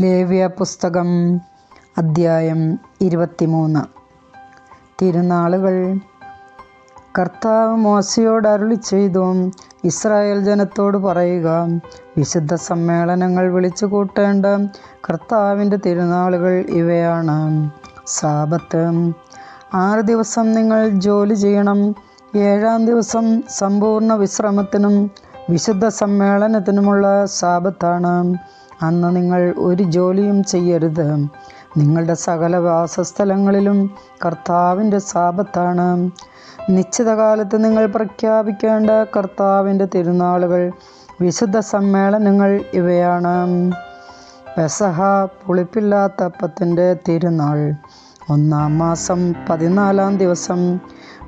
ലേവ്യ പുസ്തകം അദ്ധ്യായം ഇരുപത്തിമൂന്ന്. തിരുനാളുകൾ കർത്താവ് മോശയോട് അരുളി ചെയ്തു. ഇസ്രായേൽ ജനത്തോട് പറയുക വിശുദ്ധ സമ്മേളനങ്ങൾ വിളിച്ചു കൂട്ടേണ്ട കർത്താവിന്റെ തിരുനാളുകൾ ഇവയാണ്. സാപത്ത് ആറ് ദിവസം നിങ്ങൾ ജോലി ചെയ്യണം ഏഴാം ദിവസം സമ്പൂർണ വിശ്രമത്തിനും വിശുദ്ധ സമ്മേളനത്തിനുമുള്ള സാപത്താണ് അന്ന് നിങ്ങൾ ഒരു ജോലിയും ചെയ്യരുത്. നിങ്ങളുടെ സകല വാസസ്ഥലങ്ങളിലും കർത്താവിന്റെ സാപത്താണ് നിശ്ചിത കാലത്ത് നിങ്ങൾ പ്രഖ്യാപിക്കേണ്ട കർത്താവിന്റെ തിരുനാളുകൾ വിശുദ്ധ സമ്മേളനങ്ങൾ ഇവയാണ്. പെസഹ പുളിപ്പില്ലാത്ത അപ്പത്തിന്റെ തിരുനാൾ. ഒന്നാം മാസം പതിനാലാം ദിവസം.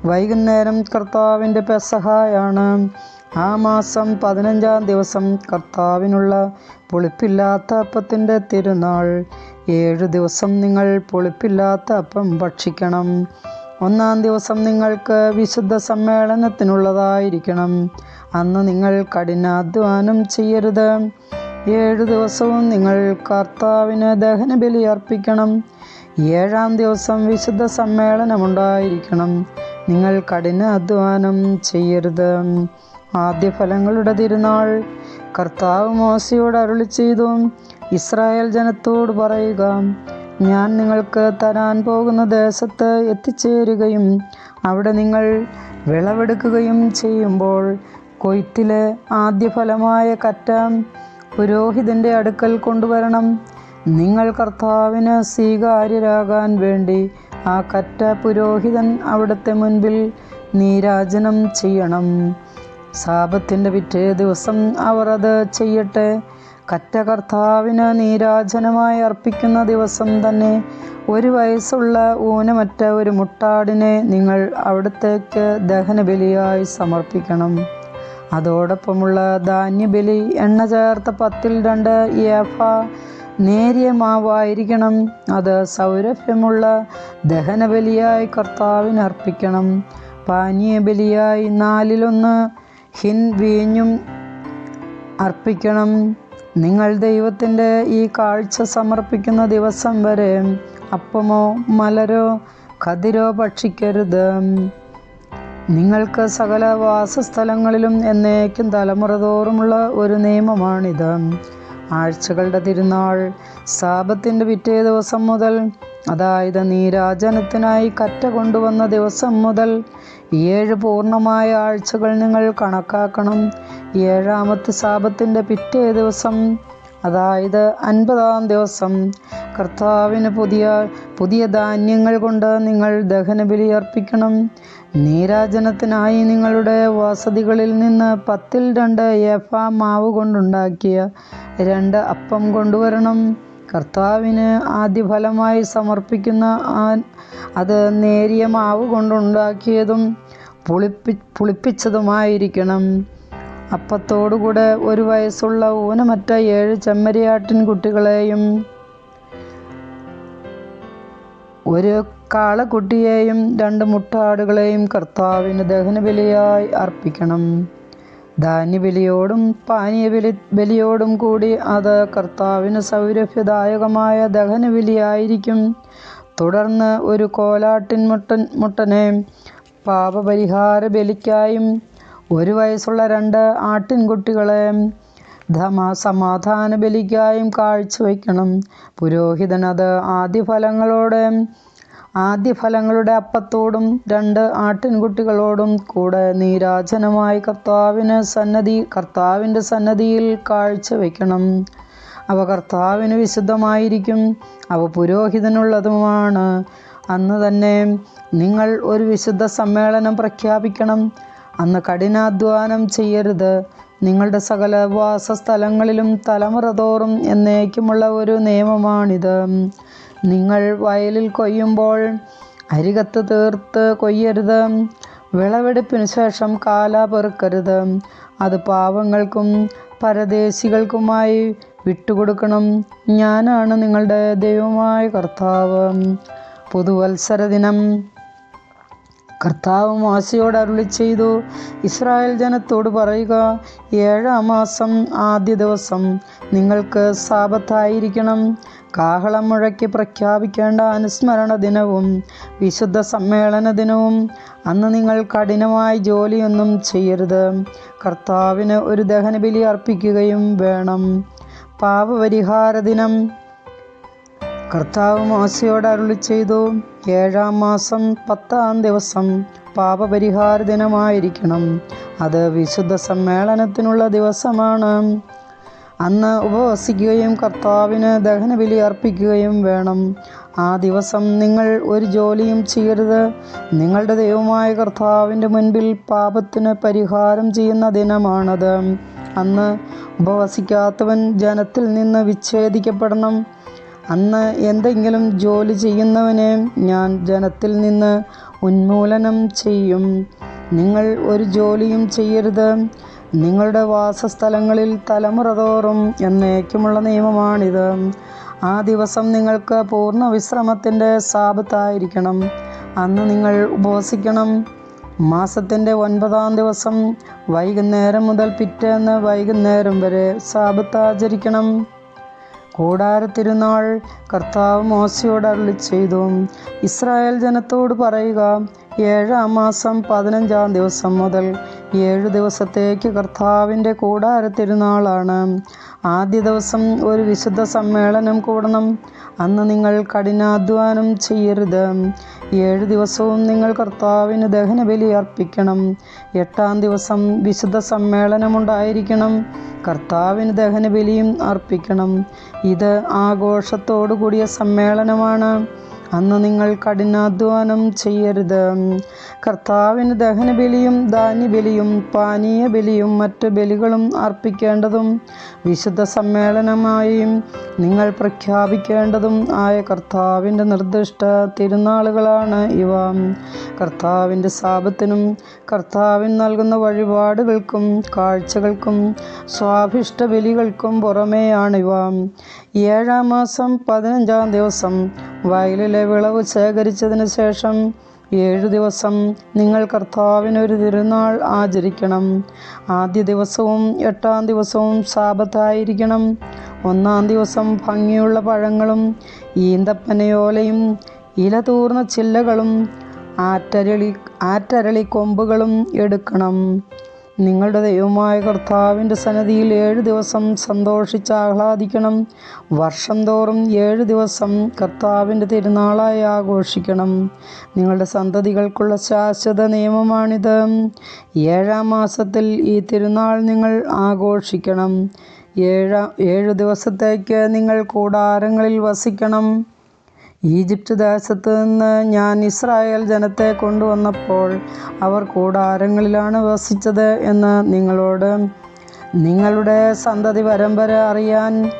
വൈകുന്നേരം കർത്താവിന്റെ പെസഹയാണ്. ആ മാസം പതിനഞ്ചാം ദിവസം കർത്താവിനുള്ള പുളിപ്പില്ലാത്ത അപ്പത്തിന്റെ തിരുനാൾ. ഏഴ് ദിവസം നിങ്ങൾ പുളിപ്പില്ലാത്ത അപ്പം ഭക്ഷിക്കണം. ഒന്നാം ദിവസം നിങ്ങൾക്ക് വിശുദ്ധ സമ്മേളനത്തിനുള്ളതായിരിക്കണം. അന്ന് നിങ്ങൾ കഠിനാധ്വാനം ചെയ്യരുത്. ഏഴ് ദിവസവും നിങ്ങൾ കർത്താവിന് ദഹനബലി അർപ്പിക്കണം. ഏഴാം ദിവസം വിശുദ്ധ സമ്മേളനമുണ്ടായിരിക്കണം. നിങ്ങൾ കഠിനാധ്വാനം ചെയ്യരുത്. ആദ്യ ഫലങ്ങളുടെ തിരുനാൾ കർത്താവ് മോശയോട് അരുളി ചെയ്തു. ഇസ്രായേൽ ജനത്തോട് പറയുക ഞാൻ നിങ്ങൾക്ക് തരാൻ പോകുന്ന ദേശത്ത് എത്തിച്ചേരുകയും അവിടെ നിങ്ങൾ വിളവെടുക്കുകയും ചെയ്യുമ്പോൾ കൊയ്ത്തിലെ ആദ്യ ഫലമായ കറ്റ പുരോഹിതന്റെ അടുക്കൽ കൊണ്ടുവരണം. നിങ്ങൾ കർത്താവിന് സ്വീകാര്യരാകാൻ വേണ്ടി ആ കറ്റ പുരോഹിതൻ അവിടുത്തെ മുൻപിൽ നീരാജനം ചെയ്യണം. സാപത്തിന്റെ പിറ്റേ ദിവസം അവർ അത് ചെയ്യട്ടെ. കറ്റ കർത്താവിന് നീരാജനമായി അർപ്പിക്കുന്ന ദിവസം തന്നെ ഒരു വയസ്സുള്ള ഊനമറ്റ ഒരു മുട്ടാടിനെ നിങ്ങൾ അവിടത്തേക്ക് ദഹനബലിയായി സമർപ്പിക്കണം. അതോടൊപ്പമുള്ള ധാന്യബലി എണ്ണ ചേർത്ത പത്തിൽ രണ്ട് ഏഫ നേരിയ മാവായിരിക്കണം. അത് സൗരഭ്യമുള്ള ദഹനബലിയായി കർത്താവിന് അർപ്പിക്കണം. പാനീയബലിയായി നാലിലൊന്ന് ഹിൻ വീഞ്ഞും അർപ്പിക്കണം. നിങ്ങൾ ദൈവത്തിന്റെ ഈ കാഴ്ച സമർപ്പിക്കുന്ന ദിവസം വരെ അപ്പമോ മലരോ കതിരോ ഭക്ഷിക്കരുത്. നിങ്ങൾക്ക് സകല വാസസ്ഥലങ്ങളിലും എന്നേക്കും തലമുറ തോറുമുള്ള ഒരു നിയമമാണിത്. ആഴ്ചകളുടെ തിരുനാൾ സാപത്തിന്റെ പിറ്റേ ദിവസം മുതൽ അതായത് നീരാജനത്തിനായി കറ്റ കൊണ്ടുവന്ന ദിവസം മുതൽ ഏഴ് പൂർണമായ ആഴ്ചകൾ നിങ്ങൾ കണക്കാക്കണം. ഏഴാമത്തെ സാപത്തിന്റെ പിറ്റേ ദിവസം അതായത് അൻപതാം ദിവസം കർത്താവിന് പുതിയ പുതിയ ധാന്യങ്ങൾ കൊണ്ട് നിങ്ങൾ ദഹനബലി അർപ്പിക്കണം. നീരാജനത്തിനായി നിങ്ങളുടെ വസതികളിൽ നിന്ന് പത്തിൽ രണ്ട് ഏഫ മാവ് കൊണ്ടുണ്ടാക്കിയ രണ്ട് അപ്പം കൊണ്ടുവരണം. കർത്താവിന് ആദ്യ ഫലമായി സമർപ്പിക്കുന്ന അത് നേരിയ മാവ് കൊണ്ടുണ്ടാക്കിയതും പുളിപ്പി പുളിപ്പിച്ചതുമായിരിക്കണം. അപ്പത്തോടുകൂടെ ഒരു വയസ്സുള്ള ഊനമറ്റ ഏഴ് ചെമ്മരിയാട്ടിൻ കുട്ടികളെയും ഒരു കാളക്കുട്ടിയെയും രണ്ട് മുട്ടാടുകളെയും കർത്താവിന് ദഹനബലിയായി അർപ്പിക്കണം. ധാന്യബലിയോടും പാനീയബലി ബലിയോടും കൂടി അത് കർത്താവിന് സൗരഭ്യദായകമായ ദഹനബലിയായിരിക്കും. തുടർന്ന് ഒരു കോലാട്ടിൻ മുട്ടൻ മുട്ടനെ പാപപരിഹാര ബലിക്കായും ഒരു വയസ്സുള്ള രണ്ട് ആട്ടിൻകുട്ടികളെ ധമ സമാധാന ബലിക്കായും കാഴ്ചവെക്കണം പുരോഹിതൻ അത് ആദ്യ ഫലങ്ങളോടെ ആദ്യ ഫലങ്ങളുടെ അപ്പത്തോടും രണ്ട് ആട്ടിൻകുട്ടികളോടും കൂടെ നീരാജനമായി കർത്താവിന് സന്നദ്ധി കർത്താവിന്റെ സന്നദ്ധിയിൽ കാഴ്ചവെക്കണം അവ കർത്താവിന് വിശുദ്ധമായിരിക്കും. അവ പുരോഹിതനുള്ളതുമാണ്. അന്ന് തന്നെ നിങ്ങൾ ഒരു വിശുദ്ധ സമ്മേളനം പ്രഖ്യാപിക്കണം. അന്ന് കഠിനാധ്വാനം ചെയ്യരുത്. നിങ്ങളുടെ സകല വാസസ്ഥലങ്ങളിലും തലമുറ തോറും എന്നേക്കുമുള്ള ഒരു നിയമമാണിത്. നിങ്ങൾ വയലിൽ കൊയ്യുമ്പോൾ അരികത്ത് തീർത്ത് കൊയ്യരുത്. വിളവെടുപ്പിന് ശേഷം കാല പെറുക്കരുത്. അത് പാവങ്ങൾക്കും പരദേശികൾക്കുമായി വിട്ടുകൊടുക്കണം. ഞാനാണ് നിങ്ങളുടെ ദൈവമായ കർത്താവ്. പുതുവത്സര ദിനം കർത്താവ് മോശയോട് അരുളി ചെയ്തു. ഇസ്രായേൽ ജനത്തോട് പറയുക ഏഴാം മാസം ആദ്യ ദിവസം നിങ്ങൾക്ക് സാപത്തായിരിക്കണം കാഹളം മുഴക്കി പ്രഖ്യാപിക്കേണ്ട അനുസ്മരണ ദിനവും വിശുദ്ധ സമ്മേളന ദിനവും. അന്ന് നിങ്ങൾ കഠിനമായി ജോലിയൊന്നും ചെയ്യരുത്. കർത്താവിന് ഒരു ദഹനബലി അർപ്പിക്കുകയും വേണം. പാപപരിഹാര ദിനം കർത്താവ് മോശയോട് അരുളി ചെയ്തു ഏഴാം മാസം പത്താം ദിവസം പാപപരിഹാര ദിനമായിരിക്കണം അത് വിശുദ്ധ സമ്മേളനത്തിനുള്ള ദിവസമാണ്. അന്ന് ഉപവസിക്കുകയും കർത്താവിന് ദഹനബലി അർപ്പിക്കുകയും വേണം. ആ ദിവസം നിങ്ങൾ ഒരു ജോലിയും ചെയ്യരുത്. നിങ്ങളുടെ ദൈവമായ കർത്താവിന്റെ മുൻപിൽ പാപത്തിന് പരിഹാരം ചെയ്യുന്ന ദിനമാണത്. അന്ന് ഉപവസിക്കാത്തവൻ ജനത്തിൽ നിന്ന് വിച്ഛേദിക്കപ്പെടണം. അന്ന് എന്തെങ്കിലും ജോലി ചെയ്യുന്നവനെ ഞാൻ ജനത്തിൽ നിന്ന് ഉന്മൂലനം ചെയ്യും. നിങ്ങൾ ഒരു ജോലിയും ചെയ്യരുത്. നിങ്ങളുടെ വാസസ്ഥലങ്ങളിൽ തലമുറ തോറും എന്നേക്കുമുള്ള നിയമമാണിത്. ആ ദിവസം നിങ്ങൾക്ക് പൂർണ വിശ്രമത്തിന്റെ സാപത്തായിരിക്കണം അന്ന് നിങ്ങൾ ഉപവസിക്കണം. മാസത്തിന്റെ ഒൻപതാം ദിവസം വൈകുന്നേരം മുതൽ പിറ്റേന്ന് വൈകുന്നേരം വരെ സാപത്ത് ആചരിക്കണം കൂടാരത്തിരുന്നാൾ കർത്താവ് മോശയോട് അരുളി ചെയ്തു. ഇസ്രായേൽ ജനത്തോട് പറയുക ഏഴാം മാസം പതിനഞ്ചാം ദിവസം മുതൽ ഏഴു ദിവസത്തേക്ക് കർത്താവിന്റെ കൂടാരത്തിരുന്നാളാണ്. ആദ്യ ദിവസം ഒരു വിശുദ്ധ സമ്മേളനം കൂടണം. അന്ന് നിങ്ങൾ കഠിനാധ്വാനം ചെയ്യരുത്. ഏഴ് ദിവസവും നിങ്ങൾ കർത്താവിന് ദഹനബലി അർപ്പിക്കണം. എട്ടാം ദിവസം വിശുദ്ധ സമ്മേളനമുണ്ടായിരിക്കണം കർത്താവിന് ദഹനബലിയും അർപ്പിക്കണം. ഇത് ആഘോഷത്തോടു കൂടിയ സമ്മേളനമാണ്. അന്ന് നിങ്ങൾ കഠിനാധ്വാനം ചെയ്യരുത്. കർത്താവിന് ദഹനബലിയും ധാന്യബലിയും പാനീയ ബലിയും മറ്റ് ബലികളും അർപ്പിക്കേണ്ടതും വിശുദ്ധ സമ്മേളനമായും നിങ്ങൾ പ്രഖ്യാപിക്കേണ്ടതും ആയ കർത്താവിന്റെ നിർദ്ദിഷ്ട തിരുനാളുകളാണ് ഇവ. കർത്താവിന്റെ സാപത്തിനും കർത്താവിന് നൽകുന്ന വഴിപാടുകൾക്കും കാഴ്ചകൾക്കും സ്വാഭിഷ്ട ബലികൾക്കും പുറമേയാണിവ ഏഴാം മാസം പതിനഞ്ചാം ദിവസം വയലിലെ വിളവ് ശേഖരിച്ചതിന് ശേഷം ഏഴു ദിവസം നിങ്ങൾ കർത്താവിനൊരു തിരുനാൾ ആചരിക്കണം. ആദ്യ ദിവസവും എട്ടാം ദിവസവും സാപത്തായിരിക്കണം ഒന്നാം ദിവസം ഭംഗിയുള്ള പഴങ്ങളും ഈന്തപ്പനയോലയും ഇല തൂർന്ന ചില്ലകളും ആറ്റരളി ആറ്റരളി കൊമ്പുകളും എടുക്കണം. നിങ്ങളുടെ ദൈവമായ കർത്താവിന്റെ സന്നദ്ധിയിൽ ഏഴ് ദിവസം സന്തോഷിച്ച് ആഹ്ലാദിക്കണം. വർഷം തോറും ഏഴ് ദിവസം കർത്താവിന്റെ തിരുനാളായി ആഘോഷിക്കണം. നിങ്ങളുടെ സന്തതികൾക്കുള്ള ശാശ്വത നിയമമാണിത്. ഏഴാം മാസത്തിൽ ഈ തിരുനാൾ നിങ്ങൾ ആഘോഷിക്കണം. ഏഴാം ഏഴ് ദിവസത്തേക്ക് നിങ്ങൾ കൂടാരങ്ങളിൽ വസിക്കണം. ഈജിപ്ത് ദേശത്ത് നിന്ന് ഞാൻ ഇസ്രായേൽ ജനത്തെ കൊണ്ടുവന്നപ്പോൾ അവർ കൂടാരങ്ങളിലാണ് വസിച്ചത് എന്ന് നിങ്ങളോട് നിങ്ങളുടെ സന്തതി പരമ്പര അറിയാൻ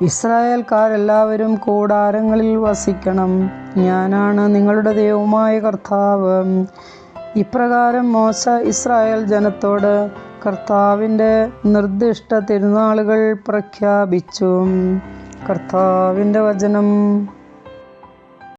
ഇസ്രായേൽക്കാരെല്ലാവരും കൂടാരങ്ങളിൽ വസിക്കണം. ഞാനാണ് നിങ്ങളുടെ ദൈവമായ കർത്താവ്. ഇപ്രകാരം മോശ ഇസ്രായേൽ ജനത്തോട് കർത്താവിന്റെ നിർദ്ദിഷ്ട തിരുനാളുകൾ പ്രഖ്യാപിച്ചു. കർത്താവിന്റെ വചനം